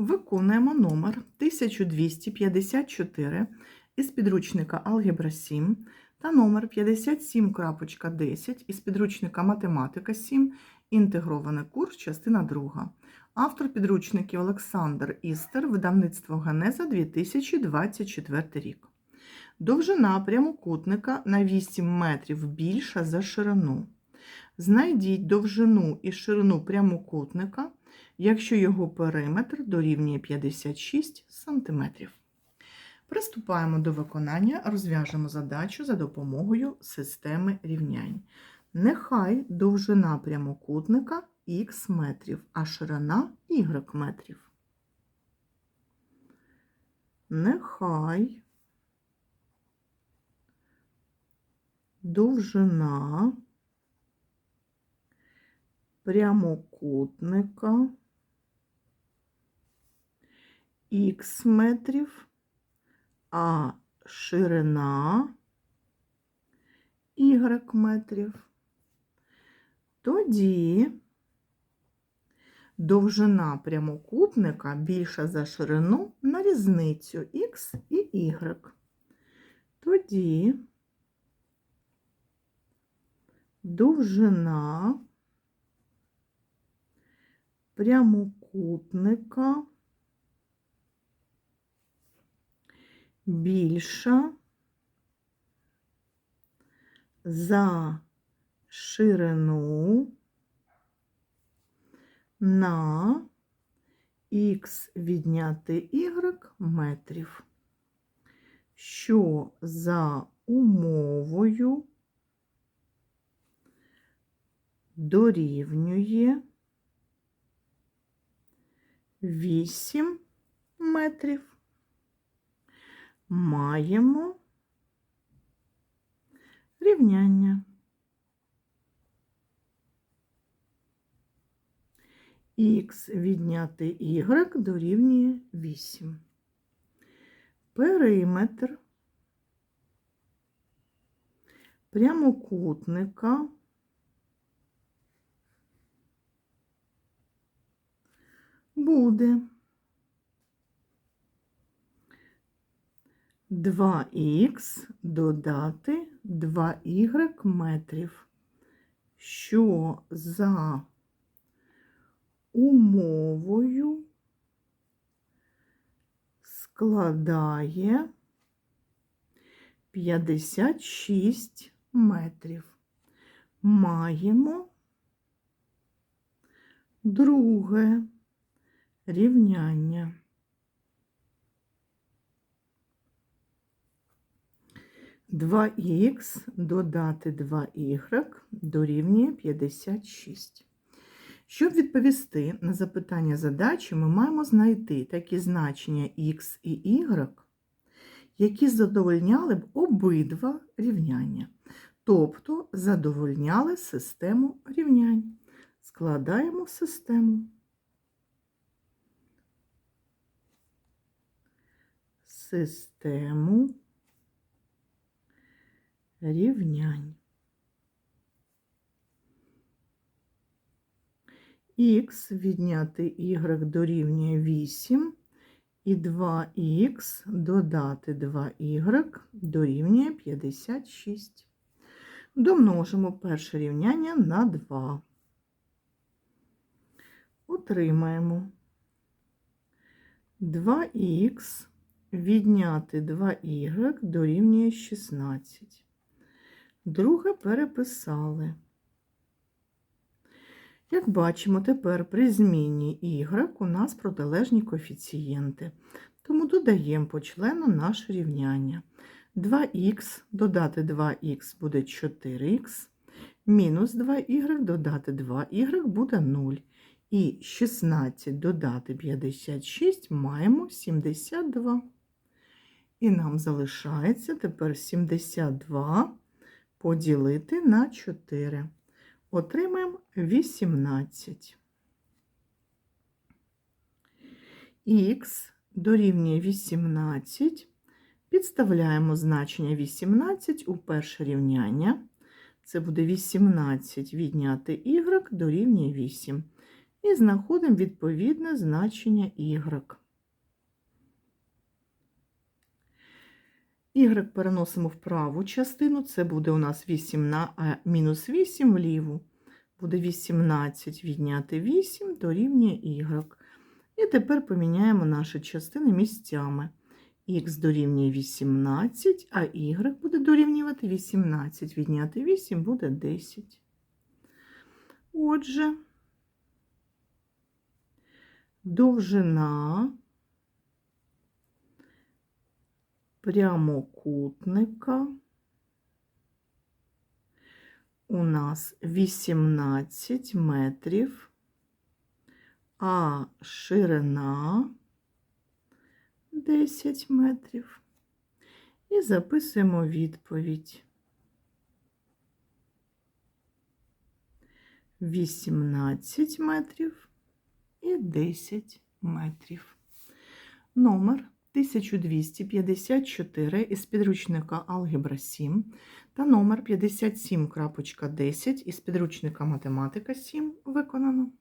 Виконуємо номер 1254 із підручника Алгебра 7 та номер 57.10 із підручника Математика 7, інтегрований курс, частина 2. Автор підручників Олександр Істер, видавництво Генеза 2024 рік. Довжина прямокутника на 8 метрів більша за ширину. Знайдіть довжину і ширину прямокутника, якщо його периметр дорівнює 56 см. Приступаємо до виконання, розв'яжемо задачу за допомогою системи рівнянь. Нехай довжина прямокутника х метрів, а ширина y метрів. Нехай довжина прямокутника х метрів, а ширина y метрів. Тоді довжина прямокутника більша за ширину на різницю х і y. Тоді довжина прямокутника більша за ширину на х відняти y метрів, що за умовою дорівнює 8 метрів. Маємо рівняння. Х відняти y дорівнює 8. Периметр прямокутника буде. 2х додати 2y метрів, що за умовою складає 56 метрів. Маємо друге рівняння. Два х додати 2y дорівнює 56. Щоб відповісти на запитання задачі, ми маємо знайти такі значення х і y, які задовольняли б обидва рівняння, тобто задовольняли систему рівнянь. Складаємо систему. Систему рівнянь. Х відняти y дорівнює 8 і 2х додати 2y дорівнює 56. Домножимо перше рівняння на 2. Отримаємо 2х відняти 2y дорівнює 16. Друге переписали. Як бачимо, тепер при зміні y у нас протилежні коефіцієнти, тому додаємо по члену наше рівняння. 2х додати 2х буде 4х, мінус 2y додати 2y буде 0. І 16 додати 56 маємо 72. І нам залишається тепер 72 поділити на 4. Отримаємо 18. Х дорівнює 18. Підставляємо значення 18 у перше рівняння. Це буде 18 відняти y дорівнює 8. і знаходимо відповідне значення y. Y переносимо в праву частину, це буде у нас 8 на а мінус 8 вліву. Буде 18 відняти 8 дорівнює y. І тепер поміняємо наші частини місцями. Х дорівнює 18, а y буде дорівнювати 18. Відняти 8 буде 10. Отже, довжина прямокутника у нас 18 метрів, а ширина 10 метрів. І записуємо відповідь. 18 метрів і 10 метрів. Номер 1254 із підручника Алгебра 7 та номер 57.10 із підручника Математика 7 виконано.